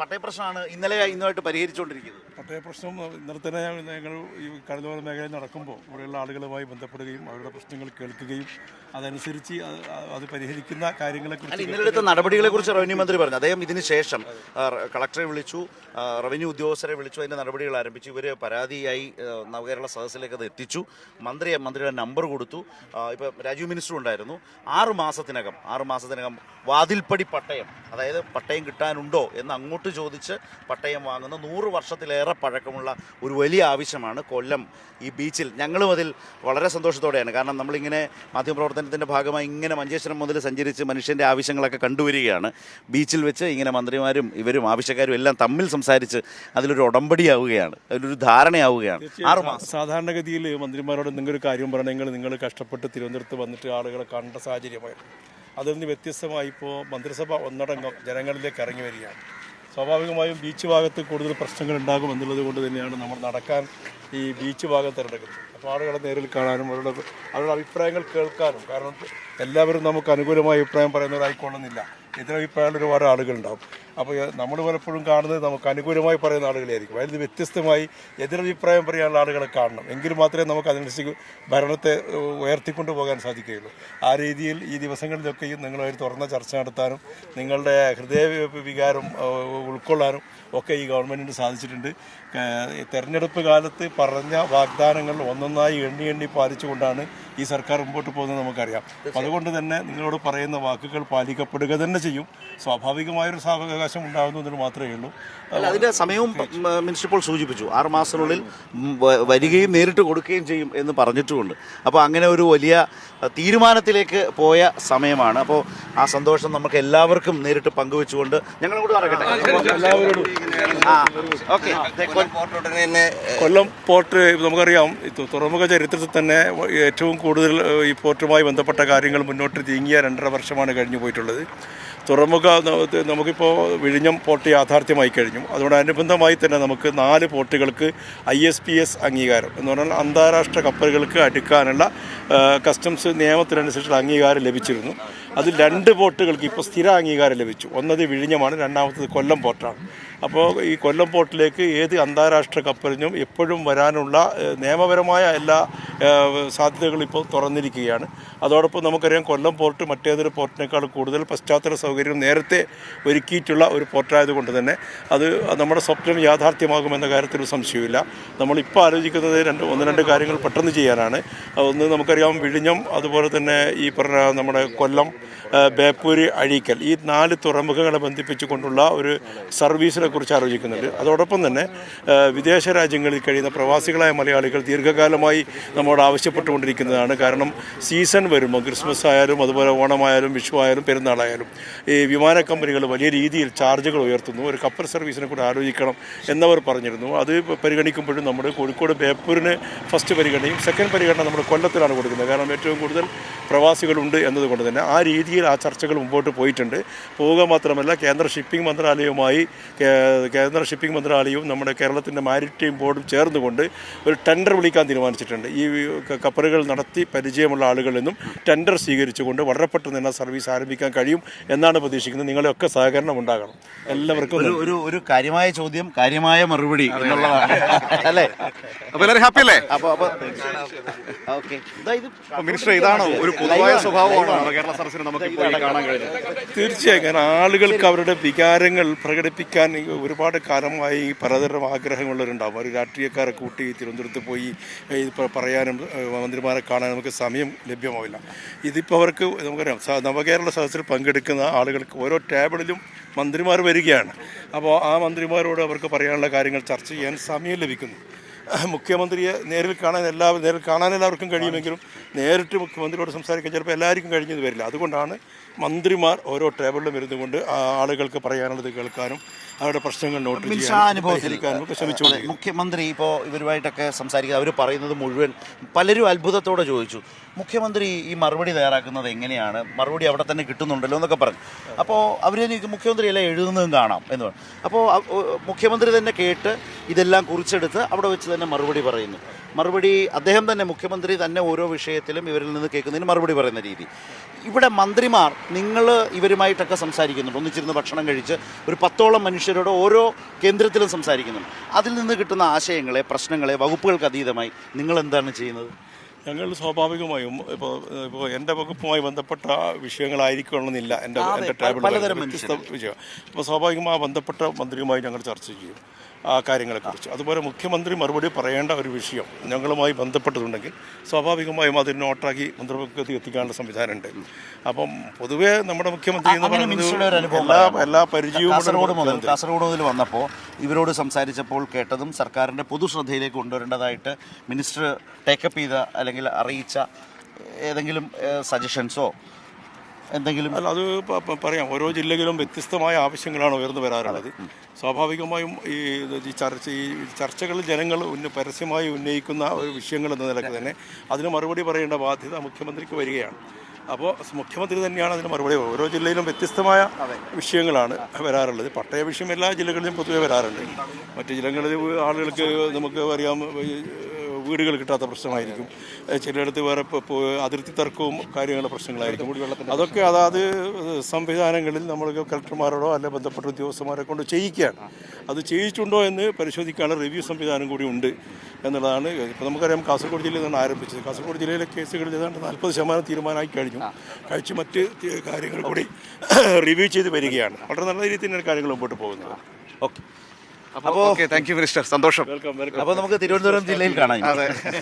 പട്ടയ പ്രശ്നമാണ് ഇന്നലെ ഇന്നുമായിട്ട് പരിഹരിച്ചുകൊണ്ടിരിക്കുന്നത്. പട്ടയ പ്രശ്നം ഇന്നലെ തന്നെ ഞങ്ങൾ ഈ കടലോര മേഖലയിൽ നടക്കുമ്പോൾ ഇവിടെയുള്ള ആളുകളുമായി ബന്ധപ്പെടുകയും അവരുടെ പ്രശ്നങ്ങൾ കേൾക്കുകയും അതനുസരിച്ച് അത് പരിഹരിക്കുന്ന കാര്യങ്ങളെക്കുറിച്ച് ഇന്നലെ എടുത്ത നടപടികളെ കുറിച്ച് റവന്യൂ മന്ത്രി പറഞ്ഞു. അദ്ദേഹം ഇതിന് ശേഷം കളക്ടറെ വിളിച്ചു റവന്യൂ ഉദ്യോഗസ്ഥരെ വിളിച്ചു അതിന്റെ നടപടികൾ ആരംഭിച്ചു. ഇവർ പരാതിയായി നവകേരള സദസ്സിലേക്ക് അത് എത്തിച്ചു. മന്ത്രിയെ മന്ത്രിയുടെ നമ്പർ കൊടുത്തു. ഇപ്പം ഇപ്പൊ രാജീവ് മിനിസ്റ്റർ ഉണ്ടായിരുന്നു. ആറ് മാസത്തിനകം ആറ് മാസത്തിനകം വാതിൽപ്പടി പട്ടയം അതായത് പട്ടയം കിട്ടാനുണ്ടോ എന്ന് അങ്ങോട്ട് ചോദിച്ച് പട്ടയം വാങ്ങുന്ന നൂറ് വർഷത്തിലേറെ പഴക്കമുള്ള ഒരു വലിയ ആവശ്യമാണ് കൊല്ലം ഈ ബീച്ചിൽ. ഞങ്ങളും അതിൽ വളരെ സന്തോഷത്തോടെയാണ്. കാരണം നമ്മളിങ്ങനെ മാധ്യമപ്രവർത്തനത്തിന്റെ ഭാഗമായി ഇങ്ങനെ മഞ്ചേശ്വരം മുതൽ സഞ്ചരിച്ച് മനുഷ്യന്റെ ആവശ്യങ്ങളൊക്കെ കണ്ടുവരികയാണ്. ബീച്ചിൽ വെച്ച് ഇങ്ങനെ മന്ത്രിമാരും ഇവരും ആവശ്യക്കാരും എല്ലാം തമ്മിൽ സംസാരിച്ച് അതിലൊരു ഉടമ്പടിയാവുകയാണ്. അതിലൊരു ധാരണയാവുകയാണ്. ആറ് മാസം സാധാരണഗതിയിൽ മന്ത്രിമാരോട് എന്തെങ്കിലും ഒരു കാര്യം പറയണമെങ്കിൽ നിങ്ങൾ കഷ്ടപ്പെട്ട് തിരുവനന്തപുരത്ത് വന്നിട്ട് ആളുകളെ കണ്ട സാഹചര്യമായിരുന്നു. അതിൽ നിന്ന് വ്യത്യസ്തമായി ഇപ്പോൾ മന്ത്രിസഭ ഒന്നടങ്കം ജനങ്ങളിലേക്ക് ഇറങ്ങി വരികയാണ്. സ്വാഭാവികമായും ബീച്ച് ഭാഗത്ത് കൂടുതൽ പ്രശ്നങ്ങൾ ഉണ്ടാകും എന്നുള്ളത് കൊണ്ട് തന്നെയാണ് നമ്മൾ നടക്കാൻ ഈ ബീച്ച് ഭാഗം തിരഞ്ഞെടുക്കുന്നത്. അപ്പോൾ ആളുകളെ നേരിൽ കാണാനും അവരുടെ അവരുടെ അഭിപ്രായങ്ങൾ കേൾക്കാനും കാരണം എല്ലാവരും നമുക്ക് അനുകൂലമായ അഭിപ്രായം പറയുന്നവരായിക്കൊള്ളുന്നില്ല. എതിരഭിപ്രായമുള്ള ഒരുപാട് ആളുകളുണ്ടാവും. അപ്പോൾ നമ്മൾ പലപ്പോഴും കാണുന്നത് നമുക്ക് അനുകൂലമായി പറയുന്ന ആളുകളായിരിക്കും അതിൽ വ്യത്യസ്തമായി എതിരഭിപ്രായം പറയാനുള്ള ആളുകളെ കാണണം. എങ്കിൽ മാത്രമേ നമുക്ക് അതിനനുസരിച്ച് ഭരണത്തെ ഉയർത്തിക്കൊണ്ടു പോകാൻ സാധിക്കുകയുള്ളൂ. ആ രീതിയിൽ ഈ ദിവസങ്ങളിലൊക്കെയും നിങ്ങളുമായി തുറന്ന ചർച്ച നടത്താനും നിങ്ങളുടെ ഹൃദയ വികാരം ഉൾക്കൊള്ളാനും ഒക്കെ ഈ ഗവൺമെന്റിന് സാധിച്ചിട്ടുണ്ട്. തെരഞ്ഞെടുപ്പ് കാലത്ത് പറഞ്ഞ വാഗ്ദാനങ്ങൾ ഒന്നൊന്നായി എണ്ണി എണ്ണി പാലിച്ചുകൊണ്ടാണ് ഈ സർക്കാർ മുമ്പോട്ട് പോകുന്നത് നമുക്കറിയാം. അതുകൊണ്ട് തന്നെ നിങ്ങളോട് പറയുന്ന വാക്കുകൾ പാലിക്കപ്പെടുക തന്നെ ചെയ്യും. സ്വാഭാവികമായൊരു സാവകാശം ഉണ്ടാകുന്നതിന് മാത്രമേ ഉള്ളൂ. അല്ല അതിന്റെ സമയവും മിനിസ്റ്റർ ഇപ്പോൾ സൂചിപ്പിച്ചു. ആറ് മാസത്തിനുള്ളിൽ വരികയും നേരിട്ട് കൊടുക്കുകയും ചെയ്യും എന്ന് പറഞ്ഞിട്ടുമുണ്ട്. അപ്പോൾ അങ്ങനെ ഒരു വലിയ തീരുമാനത്തിലേക്ക് പോയ സമയമാണ്. അപ്പോൾ ആ സന്തോഷം നമുക്ക് എല്ലാവർക്കും നേരിട്ട് പങ്കുവെച്ചുകൊണ്ട് ഞങ്ങൾ കൂടെ നടക്കട്ടെ. കൊല്ലം പോർട്ട് നമുക്കറിയാം തുറമുഖ ചരിത്രത്തിൽ തന്നെ ഏറ്റവും കൂടുതൽ ഈ പോർട്ടുമായി ബന്ധപ്പെട്ട കാര്യങ്ങൾ മുന്നോട്ട് നീങ്ങിയ രണ്ടര വർഷമാണ് കഴിഞ്ഞു പോയിട്ടുള്ളത്. തുറമുഖ നമുക്കിപ്പോൾ വിഴിഞ്ഞം പോർട്ട് യാഥാർത്ഥ്യമായി കഴിഞ്ഞു. അതുകൊണ്ട് അതോടനുബന്ധമായി തന്നെ നമുക്ക് നാല് പോർട്ടുകൾക്ക് ഐ എസ് പി എസ് അംഗീകാരം എന്ന് പറഞ്ഞാൽ അന്താരാഷ്ട്ര കപ്പലുകൾക്ക് അടുക്കാനുള്ള കസ്റ്റംസ് നിയമത്തിനനുസരിച്ചുള്ള അംഗീകാരം ലഭിച്ചിരുന്നു. അതിൽ രണ്ട് പോർട്ടുകൾക്ക് ഇപ്പോൾ സ്ഥിര അംഗീകാരം ലഭിച്ചു. ഒന്നത് വിഴിഞ്ഞമാണ് രണ്ടാമത്തത് കൊല്ലം പോർട്ടാണ്. അപ്പോൾ ഈ കൊല്ലം പോർട്ടിലേക്ക് ഏത് അന്താരാഷ്ട്ര കപ്പലിനും എപ്പോഴും വരാനുള്ള നിയമപരമായ എല്ലാ സാധ്യതകളും ഇപ്പോൾ തുറന്നിരിക്കുകയാണ്. അതോടൊപ്പം നമുക്കറിയാം കൊല്ലം പോർട്ട് മറ്റേതൊരു പോർട്ടിനേക്കാൾ കൂടുതൽ പശ്ചാത്തല സൗകര്യം നേരത്തെ ഒരുക്കിയിട്ടുള്ള ഒരു പോർട്ടായതുകൊണ്ട് തന്നെ അത് നമ്മുടെ സ്വപ്നം യാഥാർത്ഥ്യമാകുമെന്ന കാര്യത്തിൽ സംശയമില്ല നമ്മളിപ്പോൾ ആലോചിക്കുന്നത് രണ്ട് ഒന്ന് രണ്ട് കാര്യങ്ങൾ പെട്ടെന്ന് ചെയ്യാനാണ്. ഒന്ന് നമുക്കറിയാം വിഴിഞ്ഞം അതുപോലെ തന്നെ ഈ പറഞ്ഞ നമ്മുടെ കൊല്ലം ബേപ്പൂര് അഴീക്കൽ. ഈ നാല് തുറമുഖങ്ങളെ ബന്ധിപ്പിച്ചുകൊണ്ടുള്ള ഒരു സർവീസിനെ കുറിച്ച് ആലോചിക്കുന്നുണ്ട്. അതോടൊപ്പം തന്നെ വിദേശ രാജ്യങ്ങളിൽ കഴിയുന്ന പ്രവാസികളായ മലയാളികൾ ദീർഘകാലമായി നമ്മോട് ആവശ്യപ്പെട്ടുകൊണ്ടിരിക്കുന്നതാണ്. കാരണം സീസൺ വരുമ്പോൾ ക്രിസ്മസ് ആയാലും അതുപോലെ ഓണമായാലും വിഷു ആയാലും പെരുന്നാളായാലും ഈ വിമാന കമ്പനികൾ വലിയ രീതിയിൽ ചാർജുകൾ ഉയർത്തുന്നു. ഒരു കപ്പൽ സർവീസിനെ കൂടി ആലോചിക്കണം എന്നവർ പറഞ്ഞിരുന്നു. അത് പരിഗണിക്കുമ്പോഴും നമ്മൾ കോഴിക്കോട് ബേപ്പൂരിന് ഫസ്റ്റ് പരിഗണനയും സെക്കൻഡ് പരിഗണന നമ്മൾ കൊല്ലത്തിലാണ് കൊടുക്കുന്നത്. കാരണം ഏറ്റവും കൂടുതൽ പ്രവാസികളുണ്ട് എന്നതുകൊണ്ട് തന്നെ ആ രീതിയിൽ ആ ചർച്ചകൾ മുമ്പോട്ട് പോയിട്ടുണ്ട്. പോവുക മാത്രമല്ല കേന്ദ്ര ഷിപ്പിംഗ് മന്ത്രാലയവുമായി കേന്ദ്ര ഷിപ്പിംഗ് മന്ത്രാലയവും നമ്മുടെ കേരളത്തിന്റെ മാരിടൈം ബോർഡും ചേർന്നുകൊണ്ട് ഒരു ടെൻഡർ വിളിക്കാൻ തീരുമാനിച്ചിട്ടുണ്ട്. ഈ കപ്പലുകൾ നടത്തി പരിചയമുള്ള ആളുകളിൽ നിന്നും ടെൻഡർ സ്വീകരിച്ചുകൊണ്ട് വളരെ പെട്ടെന്ന് തന്നെ സർവീസ് ആരംഭിക്കാൻ കഴിയും എന്നാണ് പ്രതീക്ഷിക്കുന്നത്. നിങ്ങളെയൊക്കെ സഹകരണം ഉണ്ടാകണം. എല്ലാവർക്കും ഒരു ഒരു കാര്യമായ ചോദ്യം കാര്യമായ മറുപടി എന്നുള്ളതാണ്. അല്ലേ? അപ്പോൾ എല്ലാവരും ഹാപ്പി അല്ലേ? അപ്പോൾ അപ്പോൾ ഓക്കെ. ഇതാ ഇത് മിനിസ്റ്റർ ഇതാണോ ഒരു പൊതുവായ സ്വഭാവമാണോ കേരള സദസ്സിന് നമുക്ക് പോയി കാണാൻ കഴിഞ്ഞു. തീർച്ചയായും കാരണം ആളുകൾക്ക് അവരുടെ വികാരങ്ങൾ പ്രകടിപ്പിക്കാൻ ഒരുപാട് കാലമായി പലതരം ആഗ്രഹമുള്ളവരുണ്ടാവും ഒരു രാഷ്ട്രീയക്കാരെ കൂട്ടി തിരുവനന്തപുരത്ത് പോയി പറയാനും മന്ത്രിമാരെ കാണാനും നമുക്ക് സമയം ലഭ്യമാവില്ല. ഇതിപ്പോൾ അവർക്ക് നമുക്കറിയാം നവകേരള സദസ്സിൽ പങ്കെടുക്കുന്ന ആളുകൾക്ക് ഓരോ ടേബിളിലും മന്ത്രിമാർ വരികയാണ്. അപ്പോൾ ആ മന്ത്രിമാരോട് അവർക്ക് പറയാനുള്ള കാര്യങ്ങൾ ചർച്ച ചെയ്യാൻ സമയം ലഭിക്കുന്നു. മുഖ്യമന്ത്രിയെ നേരിൽ കാണാൻ എല്ലാവരും നേരിൽ കാണാൻ എല്ലാവർക്കും കഴിയുമെങ്കിലും നേരിട്ട് മുഖ്യമന്ത്രിയോട് സംസാരിക്കാൻ ചിലപ്പോൾ എല്ലാവർക്കും കഴിഞ്ഞത് വരില്ല. അതുകൊണ്ടാണ് മന്ത്രിമാർ ഓരോ ടേബിളിലും ഇരുന്നുകൊണ്ട് ആളുകൾക്ക് പറയാനുള്ളത് കേൾക്കാനും അവരുടെ പ്രശ്നങ്ങൾ നോട്ട് ചെയ്യാനും ഒക്കെ അതെ, മുഖ്യമന്ത്രി ഇപ്പോൾ ഇവരുമായിട്ടൊക്കെ സംസാരിക്കുക അവർ പറയുന്നത് മുഴുവൻ പലരും അത്ഭുതത്തോടെ ചോദിച്ചു. മുഖ്യമന്ത്രി ഈ മറുപടി തയ്യാറാക്കുന്നത് എങ്ങനെയാണ്? മറുപടി അവിടെ തന്നെ കിട്ടുന്നുണ്ടല്ലോ എന്നൊക്കെ പറഞ്ഞു. അപ്പോൾ അവർ മുഖ്യമന്ത്രി എല്ലാം എഴുതുന്നതും കാണാം എന്ന് പറഞ്ഞു. അപ്പോൾ മുഖ്യമന്ത്രി തന്നെ കേട്ട് ഇതെല്ലാം കുറിച്ചെടുത്ത് അവിടെ വെച്ച് തന്നെ മറുപടി പറയുന്നു. മറുപടി അദ്ദേഹം തന്നെ മുഖ്യമന്ത്രി തന്നെ ഓരോ വിഷയത്തിലും ഇവരിൽ നിന്ന് കേൾക്കുന്നതിന് മറുപടി പറയുന്ന രീതി. ഇവിടെ മന്ത്രിമാർ നിങ്ങൾ ഇവരുമായിട്ടൊക്കെ സംസാരിക്കുന്നുണ്ട്. ഒന്നിച്ചിരുന്ന് ഭക്ഷണം കഴിച്ച് ഒരു പത്തോളം മനുഷ്യരോട് ഓരോ കേന്ദ്രത്തിലും സംസാരിക്കുന്നുണ്ട്. അതിൽ നിന്ന് കിട്ടുന്ന ആശയങ്ങളെ പ്രശ്നങ്ങളെ വകുപ്പുകൾക്ക് അതീതമായി നിങ്ങൾ എന്താണ് ചെയ്യുന്നത്? ഞങ്ങൾ സ്വാഭാവികമായും ഇപ്പോൾ ഇപ്പോൾ എന്റെ വകുപ്പുമായി ബന്ധപ്പെട്ട വിഷയങ്ങളായിരിക്കണമെന്നില്ല എന്റെ എന്റെ വ്യത്യസ്ത വിഷയം. അപ്പോൾ സ്വാഭാവികമായി ബന്ധപ്പെട്ട മന്ത്രിയുമായി ഞങ്ങൾ ചർച്ച ചെയ്യും. ആ കാര്യങ്ങളെക്കുറിച്ച്. അതുപോലെ മുഖ്യമന്ത്രി മറുപടി പറയേണ്ട ഒരു വിഷയം ഞങ്ങളുമായി ബന്ധപ്പെട്ടതുണ്ടെങ്കിൽ സ്വാഭാവികമായും അത് നോട്ടാക്കി മന്ത്രിക്ക് എത്തിക്കാനുള്ള സംവിധാനമുണ്ട്. അപ്പം പൊതുവേ നമ്മുടെ മുഖ്യമന്ത്രി എന്ന് പറയുന്നത് എല്ലാ? എല്ലാ പരിചയവും കാസർഗോഡ് മുതൽ കാസർഗോഡ് മുതൽ വന്നപ്പോൾ ഇവരോട് സംസാരിച്ചപ്പോൾ കേട്ടതും സർക്കാരിന്റെ പൊതുശ്രദ്ധയിലേക്ക് കൊണ്ടുവരേണ്ടതായിട്ട് മിനിസ്റ്റർ ടേക്കപ്പ് ചെയ്ത അല്ലെങ്കിൽ അറിയിച്ച ഏതെങ്കിലും സജഷൻസോ എന്തെങ്കിലും? അല്ല അത് പറയാം. ഓരോ ജില്ലയിലും വ്യത്യസ്തമായ ആവശ്യങ്ങളാണ് ഉയർന്നു വരാറുള്ളത്. സ്വാഭാവികമായും ഈ ചർച്ച ഈ ചർച്ചകളിൽ ജനങ്ങൾ ഉന്ന പരസ്യമായി ഉന്നയിക്കുന്ന ഒരു വിഷയങ്ങൾ എന്ന നിലയ്ക്ക് തന്നെ അതിന് മറുപടി പറയേണ്ട ബാധ്യത മുഖ്യമന്ത്രിക്ക് വരികയാണ്. അപ്പോൾ മുഖ്യമന്ത്രി തന്നെയാണ് അതിന് മറുപടി ഓരോ ജില്ലയിലും വ്യത്യസ്തമായ വിഷയങ്ങളാണ് വരാറുള്ളത്. പട്ടയ വിഷയം എല്ലാ ജില്ലകളിലും പൊതുവെ വരാറുണ്ട്. മറ്റു ജില്ലകളിൽ ആളുകൾക്ക് നമുക്ക് അറിയാം വീടുകൾ കിട്ടാത്ത പ്രശ്നമായിരിക്കും ചിലയിടത്ത് വേറെ അതിർത്തി തർക്കവും കാര്യങ്ങളും പ്രശ്നങ്ങളായിരിക്കും. അതൊക്കെ അതാത് സംവിധാനങ്ങളിൽ നമ്മൾ കലക്ടർമാരോടോ അല്ലെ ബന്ധപ്പെട്ട ഉദ്യോഗസ്ഥന്മാരെ കൊണ്ട് ചെയ്യിക്കുകയാണ്. അത് ചെയ്യിച്ചുണ്ടോ എന്ന് പരിശോധിക്കാനുള്ള റിവ്യൂ സംവിധാനം കൂടി ഉണ്ട് എന്നുള്ളതാണ്. ഇപ്പോൾ നമുക്കറിയാം കാസർഗോഡ് ജില്ലയിൽ നിന്നാണ് ആരംഭിച്ചത്. കാസർഗോഡ് ജില്ലയിലെ കേസുകളിൽ ഏതാണ്ട് നാൽപ്പത് ശതമാനം തീരുമാനമായി കഴിഞ്ഞു. കഴിച്ച് മറ്റ് കാര്യങ്ങൾ കൂടി റിവ്യൂ ചെയ്ത് വരികയാണ്. വളരെ നല്ല രീതിയിൽ തന്നെയാണ് കാര്യങ്ങൾ മുമ്പോട്ട് പോകുന്നത്. ഓക്കെ. അപ്പോൾ ഓക്കെ താങ്ക് യു മിനിസ്റ്റർ സന്തോഷം. വെൽക്കം വെൽക്കം അപ്പോൾ നമുക്ക് തിരുവനന്തപുരം ജില്ലയിൽ കാണാം അതെ.